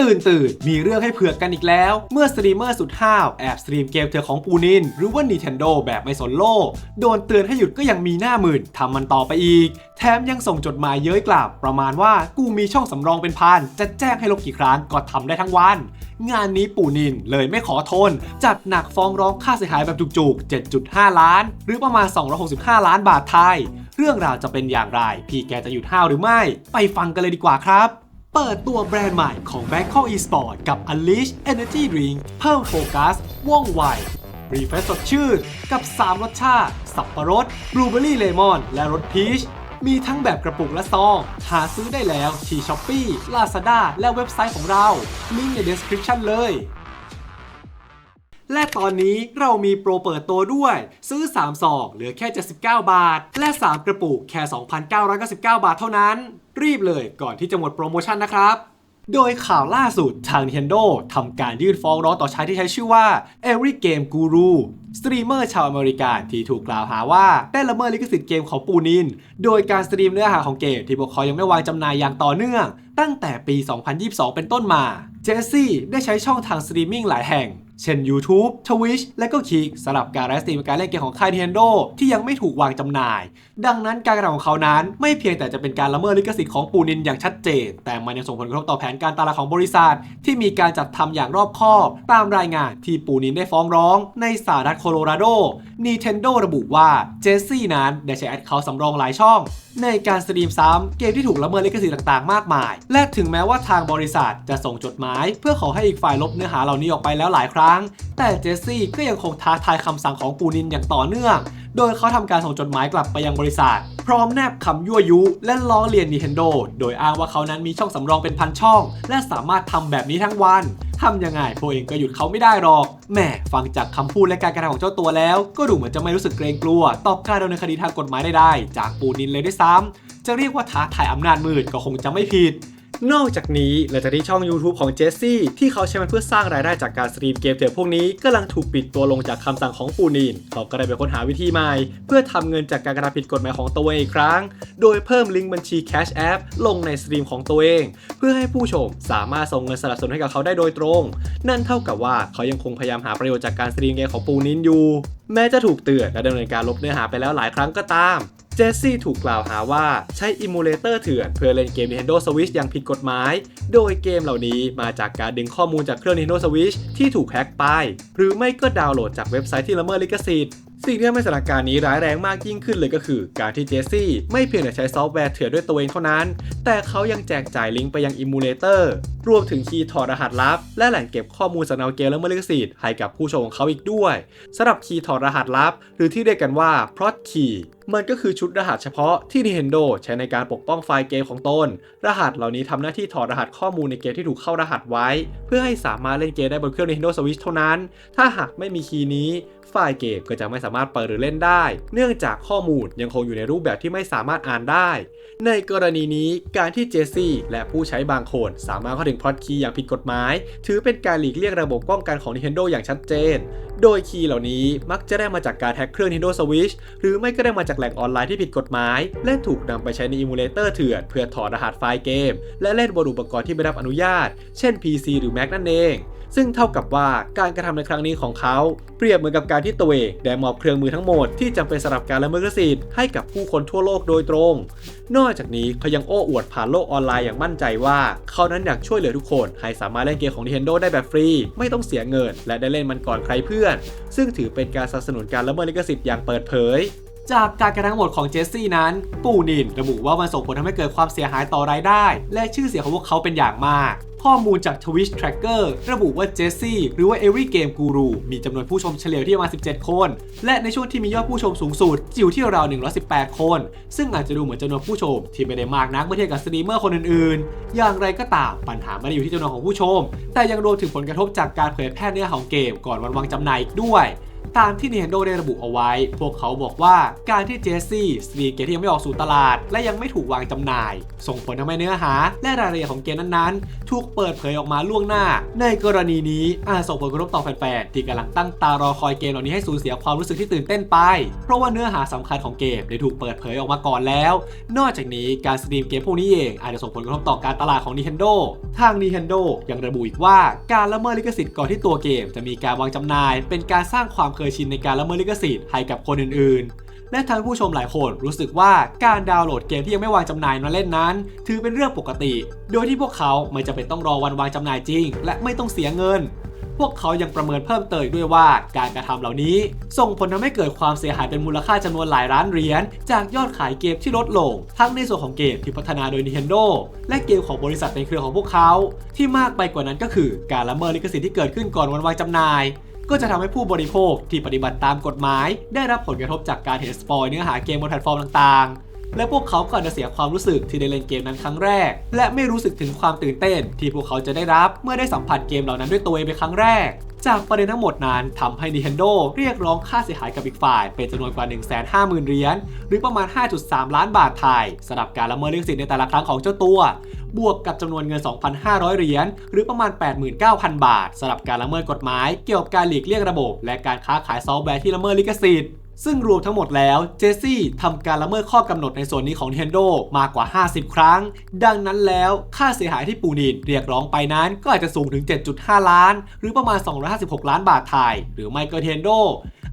ตื่นตื่นมีเรื่องให้เผือกกันอีกแล้ว เมื่อสตรีมเมอร์สุดห้าวแอบสตรีมเกมเถื่อนของปูนิน หรือว่า Nintendo แบบไม่สนโลก โดนเตือนให้หยุดก็ยังมีหน้าหมื่นทำมันต่อไปอีก แถมยังส่งจดหมายเย้ยกลับ ประมาณว่ากูมีช่องสำรองเป็นพัน จะแจ้งให้ลบกี่ครั้งก็ทำได้ทั้งวัน งานนี้ปูนินเลยไม่ขอทน จัดหนักฟ้องร้องค่าเสียหายแบบจุกๆ 7.5 ล้าน หรือประมาณ 265 ล้านบาทไทย เรื่องราวจะเป็นอย่างไร พี่แกจะหยุดห้าวหรือไม่ ไปฟังกันเลยดีกว่าครับ เปิดตัวแบรนด์ใหม่ของ Bangkok Esport กับ Unleash Energy Drink เพิ่มโฟกัส ว่องไว รีเฟรชสดชื่น กับ 3 รสชาติ สับปะรดบลูเบอรี่เลมอน และรสพีช มีทั้งแบบกระปุกและซอง หาซื้อได้แล้วที่ Shopee Lazada และเว็บไซต์ของเรา ลิงก์ใน description เลย และตอนนี้เรามีโปรเปิดตัวด้วย ซื้อ 3 ซองเหลือแค่ 79 บาท และ 3 กระปุกแค่ 2,999 บาทเท่านั้น รีบเลยก่อนที่จะหมดโปรโมชั่นนะครับโดยข่าวล่าสุดทาง Nintendo ทำการยื่นฟ้องร้องต่อชายที่ใช้ชื่อว่า Every Game Guru สตรีมเมอร์ชาวอเมริกันที่ถูกกล่าวหาว่า ได้ละเมิดลิขสิทธิ์เกมของปูนิน โดยการสตรีมเนื้อหาของเกมที่พวกเขายังไม่วางจำหน่ายอย่างต่อเนื่อง ตั้งแต่ปี 2022 เป็นต้นมา เจสซี่ได้ใช้ช่องทางสตรีมมิ่งหลายแห่ง เช่น YouTube Twitch และก็ Kick สำหรับการไลฟ์สตรีมการเล่นเกมของค่าย Nintendo ที่ยังไม่ถูกวางจำหน่าย ดังนั้นการกระทำของเขานั้นไม่เพียงแต่จะเป็นการละเมิดลิขสิทธิ์ของปูนินอย่างชัดเจน แต่มันยังส่งผลกระทบต่อแผนการตลาดของบริษัท ที่มีการจัดทำอย่างรอบคอบ ตามรายงานที่ปูนินได้ฟ้องร้อง ในสหรัฐโคโลราโด Nintendo ระบุว่าเจสซี่นั้นได้ใช้แอดเคาท์สำรองหลายช่อง ในการสตรีมซ้ำเกมที่ถูกละเมิดลิขสิทธิ์ต่างๆ มากมาย และถึงแม้ว่าทางบริษัทจะส่งจดหมาย เพื่อขอให้อีกฝ่ายลบเนื้อหาเหล่านี้ออกไปแล้วหลายครั้งแต่เจสซี่ก็ยังคงท้าทายคำสั่งของปูนินอย่างต่อเนื่อง โดยเขาทำการส่งจดหมายกลับไปยังบริษัท พร้อมแนบคำยั่วยุ และล้อเลียน Nintendo โดยอ้างว่าเขานั้นมีช่องสำรองเป็นพันช่อง และสามารถทำแบบนี้ทั้งวันทำยังไงพวกเองก็หยุดเขาไม่ได้หรอก แหมฟังจากคำพูดและการกระทำของเจ้าตัวแล้ว ก็ดูเหมือนจะไม่รู้สึกเกรงกลัว ต่อการดำเนินคดีทางกฎหมายใดๆจากปูนินเลยด้วยซ้ำจะเรียกว่าท้าทายอำนาจมืดก็คงจะไม่ผิด นอกจากนี้หลังจากที่ช่อง YouTube ของเจสซี่ที่เขาใช้มันเพื่อสร้างรายได้จากการสตรีมเกมเถื่อนพวกนี้กำลังถูกปิดตัวลงจากคำสั่งของปูนินเขาก็ได้ไปค้นหาวิธีใหม่ เพื่อทำเงินจากการกระทำผิดกฎหมายของตัวเองอีกครั้ง โดยเพิ่มลิงก์บัญชี Cash App ลงในสตรีมของตัวเอง เพื่อให้ผู้ชมสามารถส่งเงินสนับสนุนให้กับเขาได้โดยตรง นั่นเท่ากับว่าเขายังคงพยายามหาประโยชน์จากการสตรีมเกมของปูนินอยู่ แม้จะถูกเตือนและดำเนินการลบเนื้อหาไปแล้วหลายครั้งก็ตาม เจสซี่ถูกกล่าวหาว่าใช้อิมูเลเตอร์เถื่อนเพื่อเล่นเกม Nintendo Switch อย่างผิดกฎหมาย โดยเกมเหล่านี้มาจากการดึงข้อมูลจากเครื่อง Nintendo Switch ที่ถูกแฮ็กไป หรือไม่ก็ดาวน์โหลดจากเว็บไซต์ที่ละเมิดลิขสิทธิ์สิ่งที่ทำให้สถานการณ์นี้ร้ายแรงมากยิ่งขึ้นเลยก็คือ การที่เจสซี่ไม่เพียงแต่ใช้ซอฟต์แวร์เถื่อนด้วยตัวเองเท่านั้น แต่เขายังแจกจ่ายลิงก์ไปยังอิมูเลเตอร์รวมถึงคีย์ถอดรหัสลับ และแหล่งเก็บข้อมูลสำเนาเกมและเมลิขสิทธิ์ให้กับผู้ชมของเขาอีกด้วยสำหรับคีย์ถอดรหัสลับ หรือที่เรียกกันว่า prot key มันก็คือชุดรหัสเฉพาะที่ Nintendo ใช้ในการปกป้องไฟล์เกมของตน รหัสเหล่านี้ทำหน้าที่ถอดรหัสข้อมูลในเกมที่ถูกเข้ารหัสไว้ เพื่อให้สามารถเล่นเกมได้บนเครื่อง Nintendo Switch เท่านั้น ถ้าหากไม่มีคีย์นี้ ไฟล์เกมก็จะไม่สามารถเปิดหรือเล่นได้ เนื่องจากข้อมูลยังคงอยู่ในรูปแบบที่ไม่สามารถอ่านได้ ในกรณีนี้การที่เจสซี่และผู้ใช้บางคน สามารถเข้าถึงพล็อตคีย์อย่างผิดกฎหมาย ถือเป็นการหลีกเลี่ยงระบบป้องกันของ Nintendo อย่างชัดเจน โดยคีย์เหล่านี้มักจะได้มาจากการแฮ็กเครื่อง Nintendo Switch หรือไม่ก็ได้มาจากแหล่งออนไลน์ที่ผิดกฎหมาย และถูกนำไปใช้ในอิมูเลเตอร์เถื่อน เพื่อถอดรหัสไฟล์เกม และเล่นบนอุปกรณ์ที่ไม่รับอนุญาต เช่น PC หรือ Mac นั่นเอง ซึ่งเท่ากับว่าการกระทำในครั้งนี้ของเขาเปรียบเหมือนกับการที่ตัวเองได้มอบเครื่องมือทั้งหมดที่จำเป็นสำหรับการละเมิดลิขสิทธิ์ให้กับผู้คนทั่วโลกโดยตรง นอกจากนี้เขายังโอ้อวดผ่านโลกออนไลน์อย่างมั่นใจว่า เขานั้นอยากช่วยเหลือทุกคน ให้สามารถเล่นเกมของ Nintendo ได้แบบฟรี ไม่ต้องเสียเงิน และได้เล่นมันก่อนใครเพื่อน ซึ่งถือเป็นการสนับสนุนการละเมิดลิขสิทธิ์อย่างเปิดเผยจากการกระทำทั้งหมดของเจสซี่นั้น ปูนินระบุว่ามันส่งผลทำให้เกิดความเสียหายต่อรายได้ และชื่อเสียงของพวกเขาเป็นอย่างมาก ข้อมูลจาก Twitch Tracker ระบุว่าเจสซี่หรือว่า Every Game Guru มีจำนวนผู้ชมเฉลี่ยที่ประมาณ 17 คน และในช่วงที่มียอดผู้ชมสูงสุดอยู่ที่ราว 118 คน ซึ่งอาจจะดูเหมือนจำนวนผู้ชม ที่ไม่ได้มากนักเมื่อเทียบกับสตรีมเมอร์คนอื่นๆ อย่างไรก็ตามปัญหาไม่ได้อยู่ที่จำนวนของผู้ชม แต่ยังรวมถึงผลกระทบจากการเผยแพร่เนื้อหาของเกมก่อนวันวางจำหน่ายอีกด้วย ตามที่ Nintendo ได้ระบุเอาไว้ พวกเขาบอกว่าการที่เจสซี่สตรีมเกมที่ยังไม่ออกสู่ตลาด และยังไม่ถูกวางจำหน่าย ส่งผลทำให้เนื้อหา และรายละเอียดของเกมนั้นๆ ถูกเปิดเผยออกมาล่วงหน้า ในกรณีนี้อาจส่งผลกระทบต่อแฟนๆที่กำลังตั้งตารอคอยเกมเหล่านี้ให้สูญเสียความรู้สึกที่ตื่นเต้นไป เพราะว่าเนื้อหาสำคัญของเกมได้ถูกเปิดเผยออกมาก่อนแล้ว นอกจากนี้การสตรีมเกมพวกนี้เองอาจจะส่งผลกระทบต่อการตลาดของ Nintendo ทาง Nintendo ยังระบุอีกว่าการละเมิดลิขสิทธิ์ก่อนที่ตัวเกม จะมีการวางจำหน่าย เป็นการสร้างความเคยชินในการละเมิดลิขสิทธิ์ให้กับคนอื่นๆ และทางผู้ชมหลายคนรู้สึกว่าการดาวน์โหลดเกมที่ยังไม่วางจำหน่ายมาเล่นนั้น ถือเป็นเรื่องปกติ โดยที่พวกเขาไม่จำเป็นต้องรอวันวางจำหน่ายจริง และไม่ต้องเสียเงิน พวกเขายังประเมินเพิ่มเติมด้วยว่าการกระทำเหล่านี้ ส่งผลทำให้เกิดความเสียหายเป็นมูลค่าจำนวนหลายล้านเหรียญจากยอดขายเกมที่ลดลง ทั้งในส่วนของเกมที่พัฒนาโดย Nintendo และเกมของบริษัทในเครือของพวกเขา ที่มากไปกว่านั้นก็คือ การละเมิดลิขสิทธิ์ที่เกิดขึ้นก่อนวันวางจำหน่าย ก็จะทำให้ผู้บริโภคที่ปฏิบัติตามกฎหมาย ได้รับผลกระทบจากการเห็นสปอยเนื้อหาเกมบนแพลตฟอร์มต่างๆ และพวกเขาก็อาจจะเสียความรู้สึกที่ได้เล่นเกมนั้นครั้งแรก และไม่รู้สึกถึงความตื่นเต้น ที่พวกเขาจะได้รับเมื่อได้สัมผัสเกมเหล่านั้นด้วยตัวเองเป็นครั้งแรก จากประเด็นทั้งหมดนั้นทำให้ Nintendo เรียกร้องค่าเสียหายกับอีกฝ่าย เป็นจำนวนกว่า 150,000เหรียญหรือประมาณ 5.3 ล้านบาทไทยสำหรับการละเมิดลิขสิทธิ์ในแต่ละครั้งของเจ้าตัว บวกกับจำนวนเงิน 2,500 เหรียญหรือประมาณ 89,000 บาทสำหรับการละเมิดกฎหมายเกี่ยวกับการหลีกเลี่ยงระบบ และการค้าขายซอฟต์แวร์ที่ละเมิดลิขสิทธิ์ซึ่งรวมทั้งหมดแล้วเจสซี่ทำการละเมิดข้อกำหนดในส่วนนี้ของ Nintendo มากกว่า 50 ครั้ง ดังนั้นแล้วค่าเสียหายที่ปูนินเรียกร้องไปนั้นก็อาจจะสูงถึง 7.5 ล้าน หรือประมาณ 256 ล้านบาทไทย หรือไม่ก็ Nintendo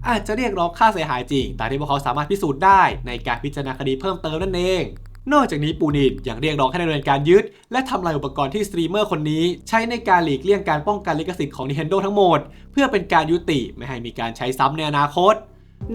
อาจจะเรียกร้องค่าเสียหายจริง แต่ที่พวกเขาสามารถพิสูจน์ได้ในการพิจารณาคดีเพิ่มเติมนั่นเอง นอกจากนี้ปูนินยังเรียกร้องให้ดำเนินการยึด และทำลายอุปกรณ์ที่สตรีมเมอร์คนนี้ ใช้ในการหลีกเลี่ยงการป้องกันลิขสิทธิ์ของ Nintendo ทั้งหมด เพื่อเป็นการยุติไม่ให้มีการใช้ซ้ำในอนาคต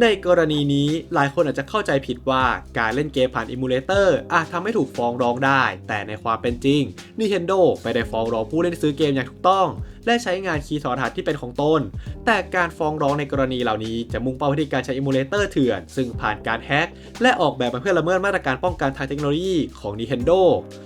ในกรณีนี้หลายคนอาจจะเข้าใจผิดว่าการเล่นเกมผ่านอิมูเลเตอร์อาจทำให้ถูกฟ้องร้องได้ แต่ในความเป็นจริง Nintendo ไม่ได้ฟ้องร้องผู้เล่นซื้อเกมอย่างถูกต้อง และใช้งานคีย์ถอดรหัสที่เป็นของตน แต่การฟ้องร้องในกรณีเหล่านี้จะมุ่งเป้าไปที่การใช้อิมูเลเตอร์เถื่อน ซึ่งผ่านการแฮ็กและออกแบบมาเพื่อละเมิดมาตรการป้องกันทางเทคโนโลยีของ Nintendo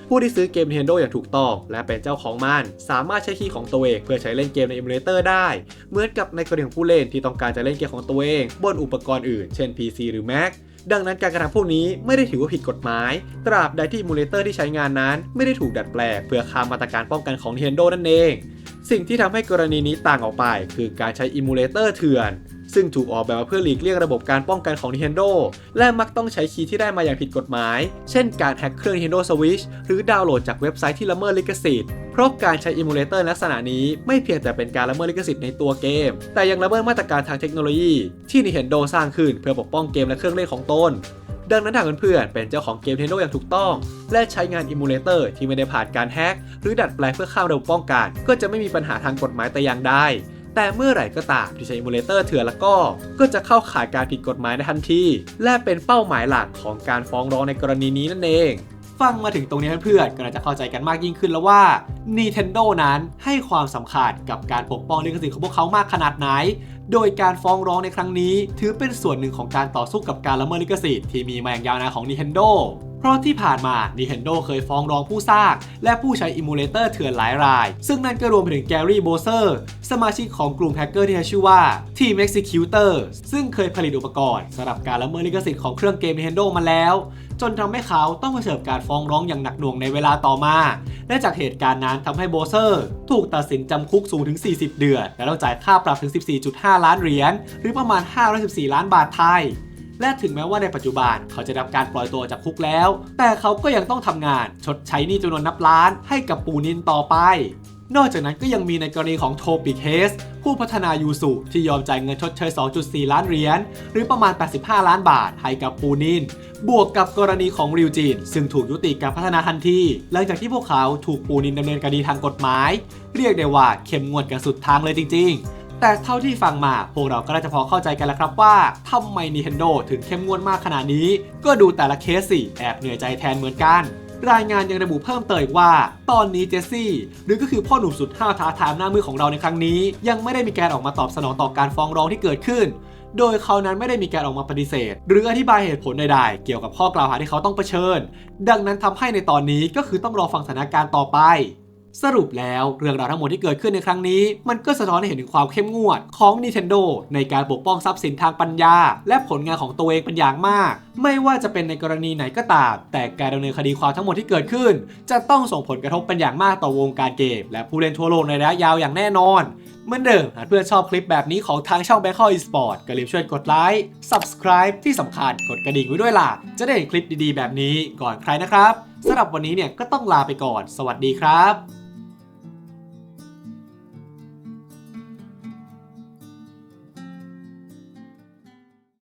ผู้ที่ซื้อเกม Nintendo อย่างถูกต้อง และเป็นเจ้าของมัน สามารถใช้คีย์ของตัวเองเพื่อใช้เล่นเกมในอิมูเลเตอร์ได้ เหมือนกับในกรณีของผู้เล่นที่ต้องการจะเล่นเกมของตัวเอง บนอุปกรณ์อื่น เช่น PC หรือ Mac ดังนั้นการกระทำพวกนี้ไม่ได้ถือว่าผิดกฎหมาย ตราบใดที่อิมูเลเตอร์ที่ใช้งานนั้น ไม่ได้ถูกดัดแปลงเพื่อข้ามมาตรการป้องกันของ Nintendo นั่นเอง สิ่งที่ทำให้กรณีนี้ต่างออกไป คือการใช้อิมูเลเตอร์เถื่อน ซึ่งถูกออกแบบมาเพื่อหลีกเลี่ยงระบบการป้องกันของ Nintendo และมักต้องใช้คีย์ที่ได้มาอย่างผิดกฎหมาย เช่นการแฮ็กเครื่อง Nintendo Switch หรือดาวน์โหลดจากเว็บไซต์ที่ละเมิดลิขสิทธิ์เพราะการใช้อิมูเลเตอร์ลักษณะนี้ไม่เพียงแต่เป็นการละเมิดลิขสิทธิ์ในตัวเกม แต่ยังละเมิดมาตรการทางเทคโนโลยี ที่ Nintendo สร้างขึ้นเพื่อปกป้องเกมและเครื่องเล่นของตน ดังนั้นหากเพื่อนๆเป็นเจ้าของเกมเทนโดอย่างถูกต้อง และใช้งานอิมูเลเตอร์ที่ไม่ได้ผ่านการแฮ็กหรือดัดแปลงเพื่อข้ามระบบป้องกัน ก็จะไม่มีปัญหาทางกฎหมายแต่อย่างใดแต่เมื่อไหร่ก็ตามที่ใช้อิมูเลเตอร์เถื่อนแล้วก็ ก็จะเข้าข่ายการผิดกฎหมายในทันทีและเป็นเป้าหมายหลักของการฟ้องร้องในกรณีนี้นั่นเอง ฟังมาถึงตรงนี้เพื่อนๆก็น่าจะเข้าใจกันมากยิ่งขึ้นแล้วว่า Nintendo นั้นให้ความสำคัญกับการปกป้องลิขสิทธิ์ของพวกเขามากขนาดไหน โดยการฟ้องร้องในครั้งนี้ ถือเป็นส่วนหนึ่งของการต่อสู้กับการละเมิดลิขสิทธิ์ที่มีมาอย่างยาวนานของ Nintendo เพราะที่ผ่านมา Nintendo เคยฟ้องร้องผู้สร้าง และผู้ใช้อิมูเลเตอร์เถื่อนหลายราย ซึ่งนั่นก็รวมไปถึงแกรี่โบเซอร์สมาชิกของกลุ่มแฮกเกอร์ที่ใช้ชื่อว่า Team Executor ซึ่งเคยผลิตอุปกรณ์สำหรับการละเมิดลิขสิทธิ์ของเครื่องเกม Nintendo มาแล้ว จนทำให้เขาต้องเผชิญการฟ้องร้องอย่างหนักหน่วงในเวลาต่อมา และจากเหตุการณ์นั้นทำให้โบเซอร์ ถูกตัดสินจำคุกสูงถึง 40 เดือน และต้องจ่ายค่าปรับถึง 14.5 ล้านเหรียญหรือประมาณ 514 ล้านบาทไทยและถึงแม้ว่าในปัจจุบันเขาจะได้รับการปล่อยตัวจากคุกแล้ว แต่เขาก็ยังต้องทำงาน ชดใช้หนี้จำนวนนับล้านให้กับปูนินต่อไป นอกจากนั้นก็ยังมีในกรณีของโทปิเคสผู้พัฒนายูสุที่ยอมจ่ายเงินชดเชย 2.4 ล้านเหรียญหรือประมาณ 85 ล้านบาทให้กับปูนิน บวกกับกรณีของริวจีน ซึ่งถูกยุติการพัฒนาทันทีหลังจากที่พวกเขาถูกปูนินดำเนินคดีทางกฎหมาย เรียกได้ว่าเข้มงวดกันสุดทางเลยจริง ๆแต่เท่าที่ฟังมา พวกเราก็น่าจะพอเข้าใจกันแล้วครับว่าทำไม Nintendo ถึงเข้มงวดมากขนาดนี้ ก็ดูแต่ละเคสสิแอบเหนื่อยใจแทนเหมือนกัน รายงานยังระบุเพิ่มเติมว่า ตอนนี้เจสซี่ หรือก็คือพ่อหนุ่มสุดห้าวท้าทายหน้ามือของเราในครั้งนี้ ยังไม่ได้มีการออกมาตอบสนองต่อการฟ้องร้องที่เกิดขึ้น โดยเขานั้นไม่ได้มีการออกมาปฏิเสธ หรืออธิบายเหตุผลใดๆ เกี่ยวกับข้อกล่าวหาที่เขาต้องเผชิญ ดังนั้นทำให้ในตอนนี้ก็คือต้องรอฟังสถานการณ์ต่อไปสรุปแล้วเรื่องราวทั้งหมดที่เกิดขึ้นในครั้งนี้ มันก็สะท้อนให้เห็นถึงความเข้มงวดของ Nintendo ในการปกป้องทรัพย์สินทางปัญญา และผลงานของตัวเองเป็นอย่างมาก ไม่ว่าจะเป็นในกรณีไหนก็ตาม แต่การดำเนินคดีความทั้งหมดที่เกิดขึ้น จะต้องส่งผลกระทบเป็นอย่างมากต่อวงการเกม และผู้เล่นทั่วโลกในระยะยาวอย่างแน่นอน เหมือนเดิมหากเพื่อนชอบคลิปแบบนี้ของทางช่อง Bangkok Esport ก็รีบช่วยกดไลค์ Subscribe ที่สำคัญกดกระดิ่งไว้ด้วยล่ะ จะได้เห็นคลิปดีๆ แบบนี้ก่อนใครนะครับสำหรับวันนี้เนี่ยก็ต้องลาไปก่อน สวัสดีครับ